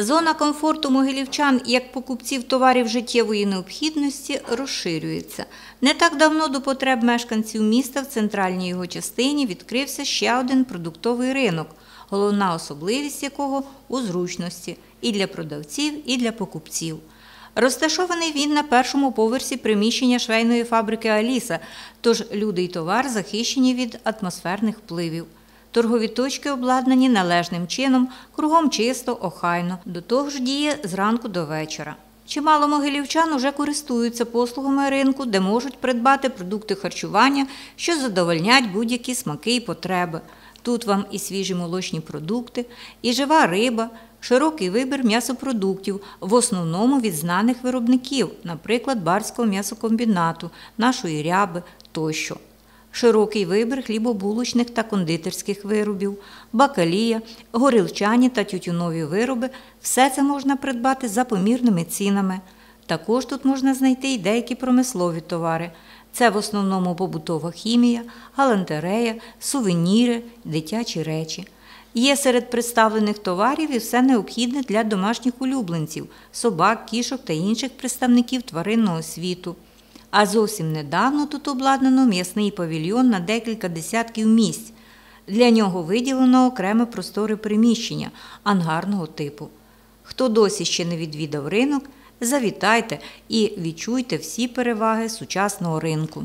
Зона комфорту могилівчан як покупців товарів життєвої необхідності розширюється. Не так давно до потреб мешканців міста в центральній його частині відкрився ще один продуктовий ринок, головна особливість якого у зручності і для продавців, і для покупців. Розташований він на першому поверсі приміщення швейної фабрики Аліса, тож люди й товар захищені від атмосферних впливів. Торгові точки обладнані належним чином, кругом чисто, охайно, до того ж діє зранку до вечора. Чимало могилівчан уже користуються послугами ринку, де можуть придбати продукти харчування, що задовольнять будь-які смаки і потреби. Тут вам і свіжі молочні продукти, і жива риба, широкий вибір м'ясопродуктів, в основному від знаних виробників, наприклад, барського м'ясокомбінату, нашої ряби тощо. Широкий вибір хлібобулочних та кондитерських виробів, бакалія, горілчані та тютюнові вироби все це можна придбати за помірними цінами. Також тут можна знайти й деякі промислові товари. Це в основному побутова хімія, галантерея, сувеніри, дитячі речі. Є серед представлених товарів і все необхідне для домашніх улюбленців собак, кішок та інших представників тваринного світу. А зовсім недавно тут обладнано м'ясний павільйон на декілька десятків місць. Для нього виділено окреме просторе приміщення ангарного типу. Хто досі ще не відвідав ринок, завітайте і відчуйте всі переваги сучасного ринку.